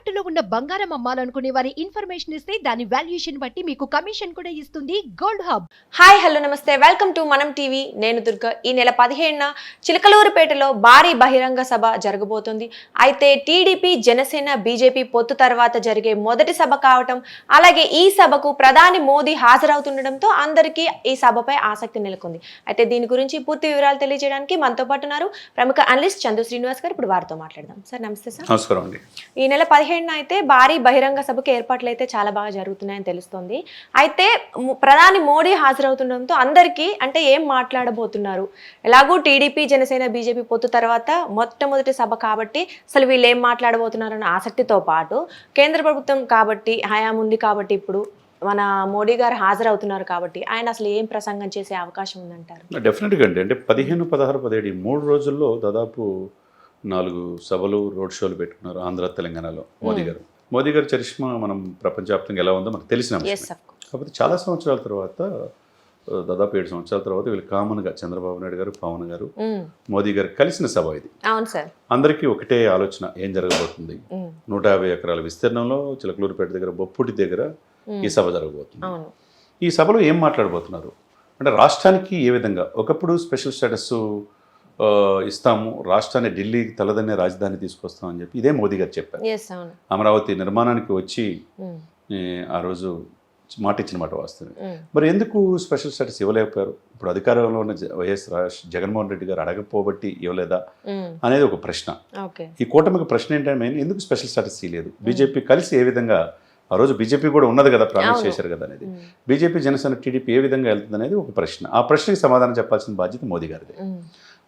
తాకట్టులో ఉన్న బంగారం అమ్మాలనుకునే వారి ఇన్ఫర్మేషన్ ఇస్తే దాని వాల్యుయేషన్ బట్టి మీకు కమిషన్ కూడా ఇస్తుంది గోల్డ్ హబ్ హాయ్ హలో నమస్తే. వెల్కమ్ టు మనం టీవీ నేను దుర్గ. ఈ నెల పదిహేడున చిలకలూరుపేటలో భారీ బహిరంగ సభ జరగబోతుంది. అయితే టీడీపీ జనసేన బీజేపీ పొత్తు తర్వాత జరిగే మొదటి సభ కావటం అలాగే ఈ సభకు ప్రధాని మోదీ హాజరవుతుండటంతో అందరికీ ఈ సభపై ఆసక్తి నెలకొంది. అయితే దీని గురించి పూర్తి వివరాలు తెలియజేయడానికి మనతో పాటు ఉన్నారు ప్రముఖ అనలిస్ట్ చందు శ్రీనివాస్ గారు. ఇప్పుడు వారితో మాట్లాడదాం. సార్ నమస్తే సార్. నమస్కారం అండి. ఈ నెల పదిహేడున అయితే భారీ బహిరంగ సభకు ఏర్పాట్లు అయితే చాలా బాగా జరుగుతున్నాయని తెలుస్తోంది. అయితే ప్రధాని మోడీ హాజరవుతుండడంతో అందరికీ అంటే ఏం మాట్లాడబోతున్నారు? ఎలాగూ టీడీపీ జనసేన బీజేపీ పొత్తు తర్వాత మొట్టమొదటి సభ కాబట్టి అసలు వీళ్ళు ఏం మాట్లాడబోతున్నారు అన్న ఆసక్తితో పాటు కేంద్ర ప్రభుత్వం కాబట్టి హయాం ఉంది కాబట్టి ఇప్పుడు మన మోడీ గారు హాజరవుతున్నారు కాబట్టి ఆయన అసలు ఏం ప్రసంగం చేసే అవకాశం ఉందంటారు? డెఫినెట్గా అండి. అంటే పదిహేను పదహారు పదిహేడు మూడు రోజుల్లో దాదాపు నాలుగు సభలు రోడ్ షోలు పెట్టుకున్నారు ఆంధ్ర తెలంగాణలో. మోదీ గారు. మోదీ గారి చరిష్మా మనం ప్రపంచవ్యాప్తంగా ఎలా ఉందో మనకు తెలిసిన కాకపోతే చాలా సంవత్సరాల తర్వాత దాదాపు ఏడు సంవత్సరాల తర్వాత వీళ్ళు కామన్గా చంద్రబాబు నాయుడు గారు పవన్ గారు మోదీ గారు కలిసిన సభ ఇది. అందరికీ ఒకటే ఆలోచన ఏం జరగబోతుంది? ఉమ్, నూట యాభై ఎకరాల విస్తీర్ణంలో చిలకలూరుపేట దగ్గర బొప్పుటి దగ్గర ఈ సభ జరగబోతుంది. ఈ సభలో ఏం మాట్లాడబోతున్నారు? అంటే రాష్ట్రానికి ఏ విధంగా? ఒకప్పుడు స్పెషల్ స్టేటస్ ఇస్తాము రాష్ట్రాన్ని ఢిల్లీకి తలదన్నే రాజధాని తీసుకొస్తామని చెప్పి ఇదే మోదీ గారు చెప్పారు. అమరావతి నిర్మాణానికి వచ్చి ఏ, ఆ రోజు మాట ఇచ్చిన మాట వాస్తవమే. ఉమ్, మరి ఎందుకు స్పెషల్ స్టేటస్ ఇవ్వలేకపోయారు? ఇప్పుడు అధికారంలో ఉన్న వైఎస్ జగన్మోహన్ రెడ్డి గారు అడగపోబట్టి ఇవ్వలేదా? ఉమ్, అనేది ఒక ప్రశ్న. ఈ కూటమికి ప్రశ్న ఏంటంటే మెయిన్ ఎందుకు స్పెషల్ స్టేటస్ ఇవ్వలేదు బీజేపీ కలిసి ఏ విధంగా ఆ రోజు బీజేపీ కూడా ఉన్నది కదా ప్రామిస్. చేశారు కదా అనేది. బీజేపీ జనసేన టీడీపీ ఏ విధంగా వెళ్తుంది అనేది ఒక ప్రశ్న. ఆ ప్రశ్నకి సమాధానం చెప్పాల్సిన బాధ్యత మోదీ గారిది.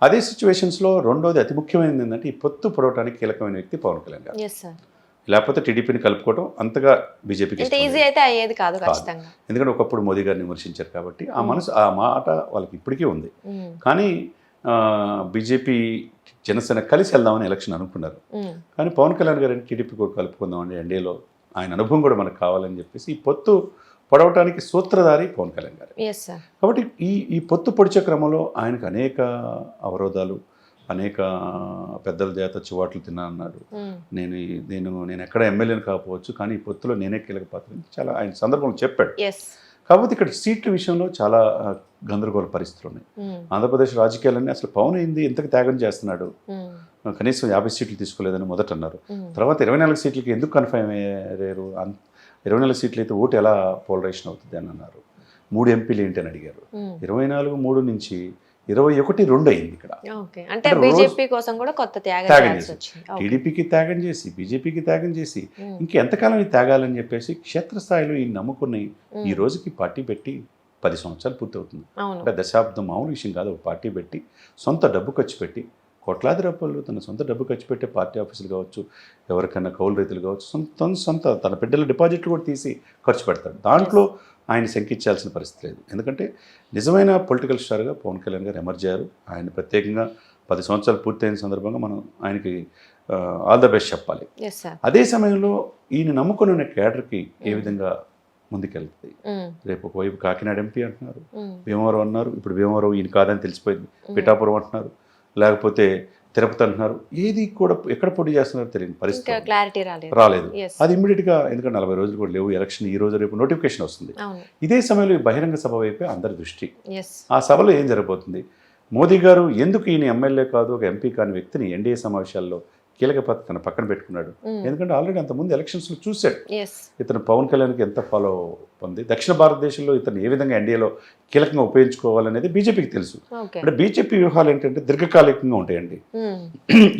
అదే సిచ్యువేషన్స్లో రెండోది అతి ముఖ్యమైనది ఏంటంటే ఈ పొత్తు పొడవడానికి కీలకమైన వ్యక్తి పవన్ కళ్యాణ్ గారు. లేకపోతే టీడీపీని కలుపుకోవడం అంతగా బీజేపీకి అయ్యేది కాదు ఎందుకంటే ఒకప్పుడు మోదీ గారిని విమర్శించారు కాబట్టి ఆ మనసు ఆ మాట వాళ్ళకి ఇప్పటికీ ఉంది. ఉమ్, కానీ బీజేపీ జనసేన కలిసి వెళ్దామని ఎలక్షన్ అనుకున్నారు. ఉమ్, కానీ పవన్ కళ్యాణ్ గారిని టీడీపీ కూడా కలుపుకుందామండి ఎన్డీఏలో ఆయన అనుభవం కూడా మనకు కావాలని చెప్పేసి ఈ పొత్తు పొడవటానికి సూత్రధారి పవన్ కళ్యాణ్ గారు. కాబట్టి ఈ ఈ పొత్తు పొడిచే క్రమంలో ఆయనకు అనేక అవరోధాలు అనేక పెద్దల చేత చివాట్లు తిన్నా అన్నాడు. ఉమ్, నేను నేను నేను ఎక్కడ ఎమ్మెల్యేని కాకపోవచ్చు కానీ ఈ పొత్తులో నేనే కీలక పాత్ర చాలా ఆయన సందర్భంలో చెప్పాడు. కాకపోతే ఇక్కడ సీట్ల విషయంలో చాలా గందరగోళ పరిస్థితులు ఉన్నాయి. ఉమ్, ఆంధ్రప్రదేశ్ రాజకీయాలన్నీ అసలు పవన్ ఏంది ఎంతకు త్యాగం చేస్తున్నాడు. ఉమ్, కనీసం యాభై సీట్లు తీసుకోలేదని మొదట అన్నారు. తర్వాత ఇరవై నాలుగు సీట్లకి ఎందుకు కన్ఫర్మ్ అయ్యారు? అన్- ఇరవై నాలుగు సీట్లు అయితే ఓటు ఎలా పోలరైజేషన్ అవుతుంది అని అన్నారు. మూడు ఎంపీలు ఏంటి అని అడిగారు. ఇరవై నాలుగు మూడు నుంచి ఇరవై ఒకటి రెండు అయింది ఇక్కడ. అంటే అంటే రోజు- బీజేపీ కోసం కూడా కొత్త త్యాగం చేసి. టీడీపీకి త్యాగం చేసి బీజేపీకి త్యాగం చేసి ఇంకెంతకాలం ఈ త్యాగాలని చెప్పేసి క్షేత్రస్థాయిలో ఈ నమ్ముకుని ఈ రోజుకి పార్టీ పెట్టి పది సంవత్సరాలు పూర్తవుతుంది. అంటే దశాబ్దం మామూలు విషయం కాదు. పార్టీ పెట్టి సొంత డబ్బు ఖర్చు పెట్టి కోట్లాది రూపాయలు తన సొంత డబ్బు ఖర్చు పెట్టే పార్టీ ఆఫీసులు కావచ్చు ఎవరికైనా కౌలు రైతులు కావచ్చు సొంత సొంత తన బిడ్డల డిపాజిట్లు కూడా తీసి ఖర్చు పెడతాడు. దాంట్లో ఆయన శంకించాల్సిన పరిస్థితి లేదు. ఎందుకంటే నిజమైన పొలిటికల్ స్టార్గా పవన్ కళ్యాణ్ గారు ఎమర్జ్ అయ్యారు. ఆయన ప్రత్యేకంగా పది సంవత్సరాలు పూర్తయిన సందర్భంగా మనం ఆయనకి ఆల్ ద బెస్ట్ చెప్పాలి. అదే సమయంలో ఈయన నమ్ముకుని ఉన్న క్యాడర్కి ఏ విధంగా ముందుకెళ్తుంది? ఉమ్, రేపు ఒకవైపు కాకినాడ ఎంపీ అంటున్నారు ఉమ్, భీమవరం అన్నారు ఇప్పుడు భీమవరం ఈయన కాదని తెలిసిపోయింది. పిఠాపురం అంటున్నారు. లేకపోతే తిరుపతి అంటున్నారు. ఏది కూడా ఎక్కడ పోటీ చేస్తున్నారో తెలియని పరిస్థితి. క్లారిటీ రాలేదు. రాలేదు. అది ఇమ్మీడియట్గా ఎందుకంటే నలభై రోజులు కూడా లేవు ఎలక్షన్ ఈ రోజు రేపు నోటిఫికేషన్ వస్తుంది. ఇదే సమయంలో ఈ బహిరంగ సభ వైపే అందరి దృష్టి. ఆ సభలో ఏం జరగబోతుంది? మోదీ గారు ఎందుకు ఈయన ఎమ్మెల్యే కాదు ఒక ఎంపీ కాని వ్యక్తిని ఎన్డీఏ సమావేశాల్లో కీలక పాత్ర తన పక్కన పెట్టుకున్నాడు. ఎందుకంటే ఆల్రెడీ అంతకుముందు ఎలక్షన్స్లో చూశాడు. ఇతను పవన్ కళ్యాణ్కి ఎంత ఫాలో ఉంది దక్షిణ భారతదేశంలో ఇతను ఏ విధంగా ఎన్డీఏలో కీలకంగా ఉపయోగించుకోవాలనేది బీజేపీకి తెలుసు. అంటే బీజేపీ వ్యూహాలు ఏంటంటే దీర్ఘకాలికంగా ఉంటాయండి.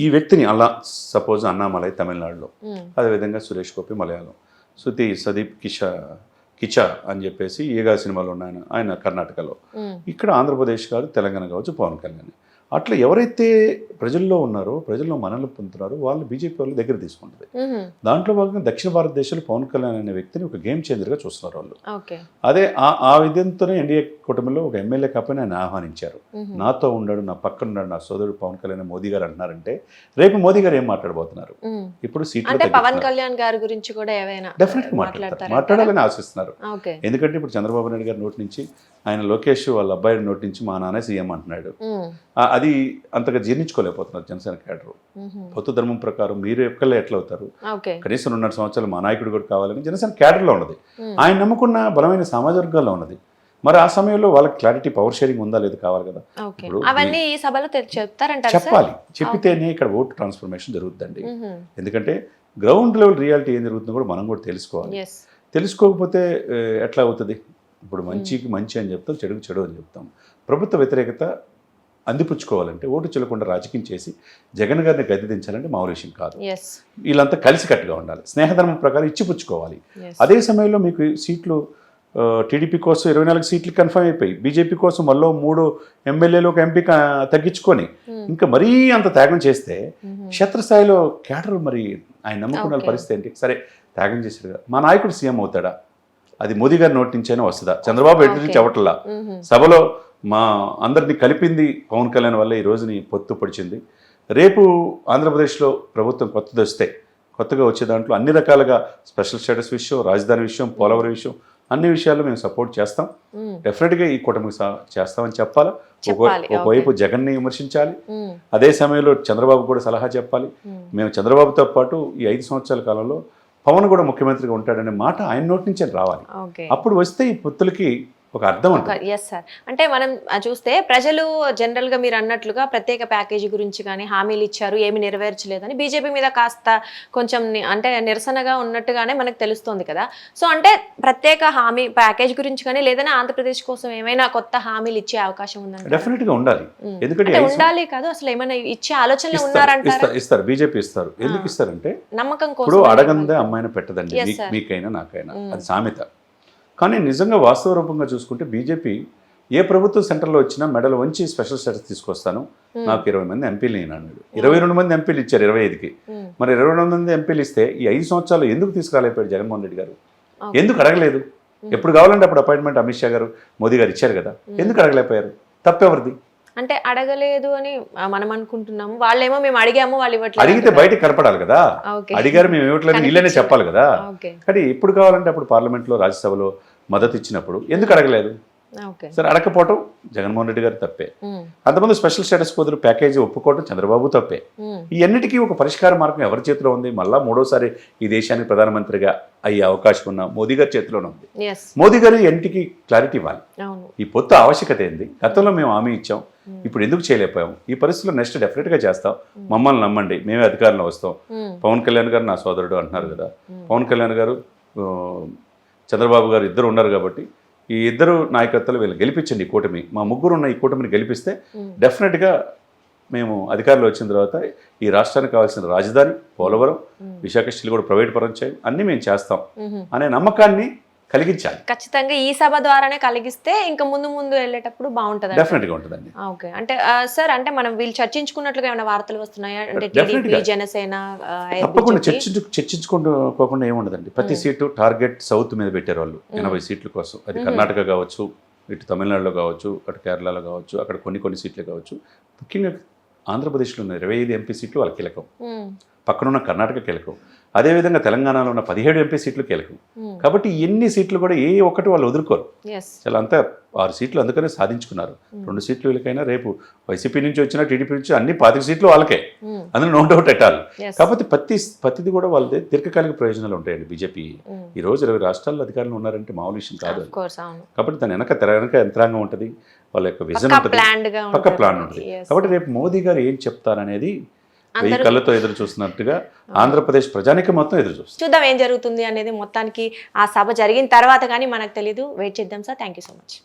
ఈ వ్యక్తిని అలా సపోజ్ అన్నామలై తమిళనాడులో. అదేవిధంగా సురేష్ గోపి మలయాళం. శృతి సదీప్ కిషా కిచా అని చెప్పేసి ఏగా సినిమాలో ఉన్న ఆయన కర్ణాటకలో. ఇక్కడ ఆంధ్రప్రదేశ్ కాదు తెలంగాణ కావచ్చు పవన్ కళ్యాణ్. అట్లా ఎవరైతే ప్రజల్లో ఉన్నారో ప్రజల్లో మనల్ని పొందుతున్నారో వాళ్ళు బీజేపీ వాళ్ళు దగ్గర తీసుకుంటుంది. దాంట్లో భాగంగా దక్షిణ భారతదేశంలో పవన్ కళ్యాణ్ అనే వ్యక్తిని ఒక గేమ్ చేంజర్గా చూస్తున్నారు వాళ్ళు. అదే ఆ విధంతోనే ఎన్డీఏ కూటమిలో ఒక ఎమ్మెల్యే కాకపోయినా ఆయన ఆహ్వానించారు. నాతో ఉన్నాడు నా పక్కన ఉన్నాడు నా సోదరుడు పవన్ కళ్యాణ్ మోదీ గారు అంటున్నారంటే రేపు మోదీ గారు ఏం మాట్లాడబోతున్నారు. ఇప్పుడు సీట్లు పవన్ కళ్యాణ్ గారి గురించి కూడా ఏమైనా డెఫినెట్ మాట్లాడతారు? మాట్లాడాలని ఆశిస్తున్నారు. ఎందుకంటే ఇప్పుడు చంద్రబాబు నాయుడు గారి నోటి నుంచి ఆయన లోకేష్ వాళ్ళ అబ్బాయిని నోటించి మా నాన్న సీఎం అంటున్నాడు. అది అంతగా జీర్ణించుకోలేకపోతున్నారు జనసేన కేడరు. బౌద్ధ ధర్మం ప్రకారం మీరు ఎక్కలే ఎట్లా అవుతారు కనీసం రెండున్నర సంవత్సరాలు మా నాయకుడు కూడా కావాలని జనసేన కేడర్లో ఉన్నది. ఆయన నమ్ముకున్న బలమైన సామాజిక వర్గాల్లో ఉన్నది. మరి ఆ సమయంలో వాళ్ళకి క్లారిటీ పవర్ షేరింగ్ ఉందా లేదు కావాలి కదా? అవన్నీ ఈ సభలో చెప్పాలి. చెప్పితేనే ఇక్కడ ఓటు ట్రాన్స్ఫర్మేషన్ జరుగుతుందండి. ఎందుకంటే గ్రౌండ్ లెవెల్ రియాలిటీ ఏం జరుగుతుందో కూడా మనం కూడా తెలుసుకోవాలి. తెలుసుకోకపోతే ఎట్లా అవుతుంది? ఇప్పుడు మంచికి మంచి అని చెప్తాం చెడుకు చెడు అని చెప్తాం. ప్రభుత్వ వ్యతిరేకత అందిపుచ్చుకోవాలంటే ఓటు చెల్లకుండా రాజకీయం చేసి జగన్ గారిని గద్దె దించాలంటే మామూలు విషయం కాదు వీళ్ళంతా కలిసికట్టుగా ఉండాలి. స్నేహధర్మం ప్రకారం ఇచ్చిపుచ్చుకోవాలి అదే సమయంలో మీకు సీట్లు టీడీపీ కోసం ఇరవై నాలుగు సీట్లు కన్ఫర్మ్ అయిపోయి బీజేపీ కోసం మళ్ళీ మూడు ఎమ్మెల్యేలు ఒక ఎంపీ తగ్గించుకొని ఉమ్, ఇంకా మరీ అంత త్యాగం చేస్తే ఉహుం. క్షేత్రస్థాయిలో కేడర్ మరి ఆయన నమ్ముకున్న. పరిస్థితి ఏంటి? సరే త్యాగం చేశాడు కదా. మా నాయకుడు సీఎం అవుతాడా? అది మోదీ గారి నోటి నుంచైనా వస్తుందా? చంద్రబాబు ఎటు నుంచి. అవట్లా ఉహుం. సభలో మా అందరినీ కలిపింది పవన్ కళ్యాణ్ వల్ల ఈ రోజుని పొత్తు పొడిచింది. రేపు ఆంధ్రప్రదేశ్లో ప్రభుత్వం కొత్తది వస్తే కొత్తగా వచ్చే దాంట్లో అన్ని రకాలుగా స్పెషల్ స్టేటస్ విషయం రాజధాని విషయం పోలవరం విషయం అన్ని విషయాల్లో మేము సపోర్ట్ చేస్తాం. డెఫినెట్గా ఈ కూటమికి చేస్తామని చెప్పాలా? ఒక- చెప్పాలి, ఒకవైపు జగన్ని విమర్శించాలి. అదే సమయంలో చంద్రబాబు కూడా సలహా చెప్పాలి. మేము. చంద్రబాబుతో పాటు ఈ ఐదు సంవత్సరాల కాలంలో పవన్ కూడా ముఖ్యమంత్రిగా ఉంటాడనే మాట ఆయన నోటి నుంచే రావాలి. అప్పుడు వస్తే ఈ పొత్తులకి ఒక అర్థం ఉంటుంది. ఎస్ సార్ అంటే మనం చూస్తే ప్రజలు జనరల్గా మీరు అన్నట్లుగా ప్రత్యేక ప్యాకేజీ గురించి కానీ హామీలు ఇచ్చారు ఏమి నెరవేర్చలేదని బీజేపీ మీద కాస్త కొంచెం అంటే నిరసనగా ఉన్నట్టుగానే మనకు తెలుస్తోంది కదా. సో అంటే ప్రత్యేక హామీ ప్యాకేజ్ గురించి కానీ లేదని ఆంధ్రప్రదేశ్ కోసం ఏమైనా కొత్త హామీలు ఇచ్చే అవకాశం ఉందంట డెఫినెట్గా ఉండాలి. ఎందుకంటే ఉండాలి కాదు అసలు ఏమైనా ఇచ్చే ఆలోచనలో ఇస్తారు, ఉన్నారంటారా? ఇస్తారు బీజేపీ ఇస్తారు. ఎందుకు ఇస్తారంటే నమ్మకం కోసం అడగందే అమ్మాయిని పెట్టదండి. మీకైనా నాకైనా. అది సామెత. కానీ నిజంగా వాస్తవ రూపంగా చూసుకుంటే బీజేపీ ఏ ప్రభుత్వం సెంటర్లో వచ్చినా మెడల్ వంచి స్పెషల్ స్టేటస్ తీసుకొస్తాను. నాకు ఇరవై మంది ఎంపీలు నేను అన్నాడు. ఇరవై రెండు మంది ఎంపీలు ఇచ్చారు ఇరవై ఐదుకి. మరి ఇరవై రెండు మంది ఎంపీలు ఇస్తే ఈ ఐదు సంవత్సరాలు ఎందుకు తీసుకురాలేకపోయాడు జగన్మోహన్ రెడ్డి గారు. ఎందుకు అడగలేదు? ఎప్పుడు కావాలంటే అప్పుడు అపాయింట్మెంట్ అమిత్ షా గారు మోదీ గారు ఇచ్చారు కదా. ఎందుకు అడగలేకపోయారు? తప్పెవరిది? అంటే అడగలేదు అని మనం అనుకుంటున్నాము. వాళ్ళేమో మేము అడిగాము వాళ్ళు ఇవ్వట్లేదు అడిగితే బయటకు కనపడాలి కదా. అడిగారు మేము ఇవ్వట్లేదు వీళ్ళనే. చెప్పాలి కదా. కానీ ఎప్పుడు కావాలంటే అప్పుడు పార్లమెంట్లో రాజ్యసభలో మద్దతు ఇచ్చినప్పుడు ఎందుకు అడగలేదు? సరే అడగకపోవటం జగన్మోహన్ రెడ్డి గారు తప్పే. అంతమంది స్పెషల్ స్టేటస్ కుదురు ప్యాకేజీ ఒప్పుకోవడం చంద్రబాబు తప్పే. అన్నిటికీ ఒక పరిష్కార మార్గం ఎవరి చేతిలో ఉంది? మళ్ళా మూడోసారి ఈ దేశానికి ప్రధానమంత్రిగా అయ్యే అవకాశం ఉన్న మోదీ గారి చేతిలోనే ఉంది. మోదీ గారు ఈ అన్నిటికీ క్లారిటీ ఇవ్వాలి. ఈ పొత్తు ఆవశ్యకత ఏంది? గతంలో మేము హామీ ఇచ్చాం. ఇప్పుడు ఎందుకు చేయలేకపోయాం? ఈ పరిస్థితుల్లో నెక్స్ట్ డెఫినెట్గా చేస్తాం. మమ్మల్ని నమ్మండి. మేమే అధికారంలో వస్తాం. ఉమ్, పవన్ కళ్యాణ్ గారు నా సోదరుడు అంటున్నారు కదా. Hmm. పవన్ కళ్యాణ్ గారు చంద్రబాబు గారు ఇద్దరు ఉన్నారు కాబట్టి ఈ ఇద్దరు నాయకత్వాలు వీళ్ళు గెలిపించండి ఈ కూటమి. మా ముగ్గురు ఉన్న ఈ కూటమిని గెలిపిస్తే డెఫినెట్గా మేము అధికారంలో వచ్చిన తర్వాత ఈ రాష్ట్రానికి కావాల్సిన రాజధాని పోలవరం విశాఖ స్టీల్ కూడా ప్రైవేట్ పరం చేయం. అన్నీ మేము చేస్తాం. అనే నమ్మకాన్ని కలిగించాలి. ఖచ్చితంగా ఈ సభ ద్వారానే కలిగిస్తే ఇంకా ముందు ముందు వెళ్ళేటప్పుడు బాగుంటది డెఫినెట్గా ఉంటుందండి. ఓకే. అంటే సార్ అంటే మనం వీళ్ళు చర్చించుకున్నట్లుగా ఏమైనా వార్తలు వస్తున్నాయా? అంటే టీడీపీ గా. జనసేన తప్పకుండా? చర్చించు చర్చించుకోకుండా ఏముండదండి. ప్రతి సీటు టార్గెట్ సౌత్ మీద పెట్టారు వాళ్ళు. ఎనభై సీట్ల కోసం. అది కర్ణాటక కావచ్చు ఇటు తమిళనాడులో కావచ్చు అటు కేరళలో కావచ్చు అక్కడ కొన్ని కొన్ని సీట్లు కావచ్చు. ముఖ్యంగా ఆంధ్రప్రదేశ్లో ఉన్న ఇరవై ఐదు ఎంపీ సీట్లు వాళ్ళ కీలకం. పక్కనున్న కర్ణాటక కీలకం. అదేవిధంగా తెలంగాణలో ఉన్న పదిహేడు ఎంపీ సీట్లు కీలకం. కాబట్టి ఎన్ని సీట్లు కూడా ఏ ఒక్కటి వాళ్ళు వదులుకోరు. చాలా అంతా ఆరు సీట్లు అందుకనే సాధించుకున్నారు. రెండు సీట్లు వీళ్ళకైనా రేపు వైసీపీ నుంచి వచ్చినా టీడీపీ నుంచి అన్ని పాతిక సీట్లు వాళ్ళకే. అందులో నో డౌట్ ఎట్టాలి. కాకపోతే ప్రతి ప్రతిది కూడా వాళ్ళది దీర్ఘకాలిక ప్రయోజనాలు ఉంటాయండి బీజేపీ. ఈ రోజు ఇరవై రాష్ట్రాల్లో అధికారులు ఉన్నారంటే మామూలు విషయం కాదు కాబట్టి దాని వెనక తెర వెనక యంత్రాంగం ఉంటుంది వాళ్ళ యొక్క విజన్ పక్కా ఉంటుంది పక్క. ప్లాన్ ఉంటుంది. కాబట్టి రేపు మోదీ గారు ఏం చెప్తారనేది వెయ్యి కళ్ళతో ఎదురు చూస్తున్నట్టుగా ఆంధ్రప్రదేశ్ ప్రజానికి మొత్తం ఎదురు చూస్తుంది. చూద్దాం ఏం జరుగుతుంది అనేది మొత్తానికి ఆ సభ జరిగిన తర్వాత కానీ మనకు తెలీదు. వెయిట్ చేద్దాం sir. Thank you so much